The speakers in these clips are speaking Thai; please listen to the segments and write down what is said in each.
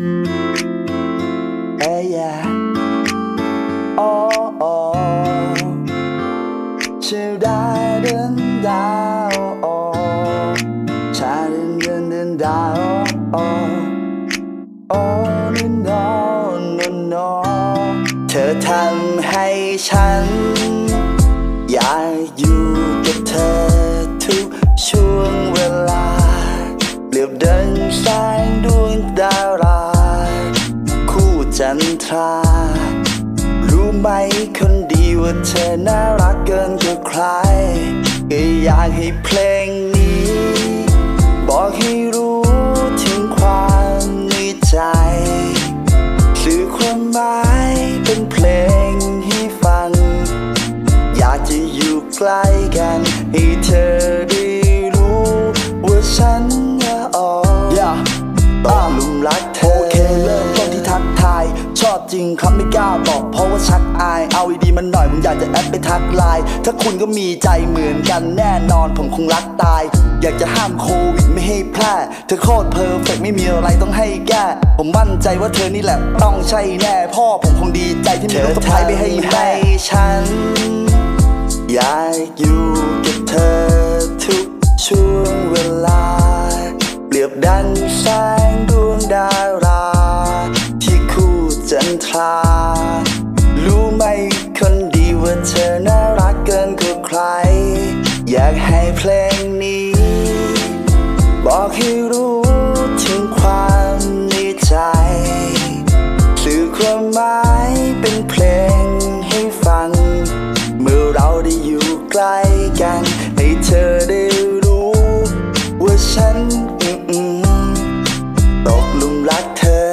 เอ้ยโอ้โอ้ชื่อดาเดินดาวโอ้ชาเดินเดินเดินดาวโอ้โอ้นนนนนเธอทำให้ฉัน อยากอยู่กับเธอทุกช่วงเวลาเปรียบเดินแสง จันทรา รู้ไหมคนดีว่าเธอน่ารักเกินกว่าใคร ก็อยากให้เพลงนี้ บอกให้รู้ถึงความในใจสื่อความหมายเป็นเพลงให้ฟัง อยากจะอยู่ใกล้กันให้เธอได้ ครับไม่กล้าบอกเพราะว่าชักอาย เอาดีมันหน่อยผมอยากจะแอดไปทักไลน์ถ้าคุณก็มีใจเหมือนกันแน่นอนผมคงรักตาย อยากจะห้ามโควิดไม่ให้แพร่เธอโคตรเพอร์เฟกไม่มีอะไรต้องให้แก้ผมมั่นใจว่าเธอนี่แหละต้องใช่แน่ พ่อผมคงดีใจที่มีลูกสะใภ้ไปให้แม่ฉัน อยากอยู่กับเธอทุกช่วงเวลา เปรียบดังแสง เธอน่ารักเกินกว่าใคร อยากให้เพลงนี้ บอกให้รู้ถึงความในใจ สื่อความหมายเป็นเพลงให้ฟัง เมื่อเราได้อยู่ใกล้กัน ให้เธอได้รู้ ว่าฉันตกหลุมรักเธอ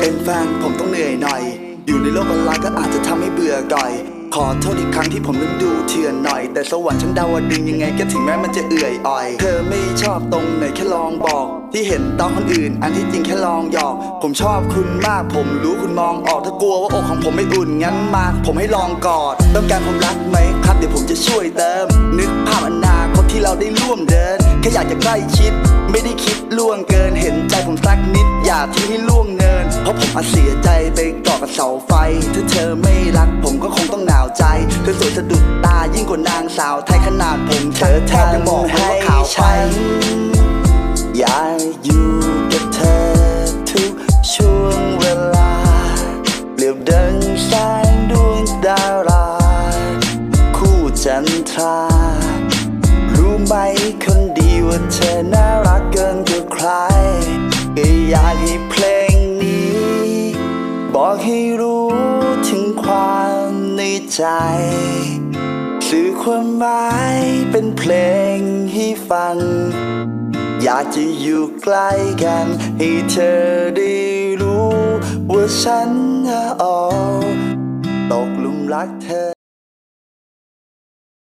เป็นแฟนผมต้องเหนื่อยหน่อย อยู่ในโลกออนไลน์ก็อาจจะทำให้เบื่อก่อย ขอโทษอีกครั้งที่ผมนั้นดูเถื่อนหน่อย แต่สวรรค์ฉันดาวดึงยังไงก็ถึงแม้มันจะเอื่อยอ่อย เธอไม่ชอบตรงไหนแค่ลองบอก ที่เห็นตอนคนอื่น อันที่จริงแค่ลองหยอก ผมชอบคุณมากผมรู้คุณมองออกถ้ากลัวว่าอกของผมไม่อุ่นงั้นมาผมให้ลองกอด ต้องการความรักไหมครับเดี๋ยวผมจะช่วยเติม นึกภาพอนาคตที่เราได้ร่วมเดินแค่อยากจะใกล้ชิด ไม่ได้คิดล่วงเกินเห็นใจผมสักนิด อย่าทิ้งให้ล่วงเนิน เพราะผมอาจเสียใจไปเกาะกับเสาไฟ ถ้าเธอไม่รักผมก็คง ใจ เธอสวยสะดุดตายิ่งกว่านางสาวไทยขนาดผมเธอแทบจะบอกเลยว่าขาวไปอยากอยู่กับเธอทุกช่วงเวลาเปรียบดังแสงดวงดารา คู่จันทรา รู้ไหมคนดีว่าเธอน่ารักเกินกว่าใคร ใจ สื่อความหมายเป็นเพลงให้ฟัง อยากจะอยู่ใกล้กัน ให้เธอได้รู้ ว่าฉันอ่ออตกหลุมรักเธอ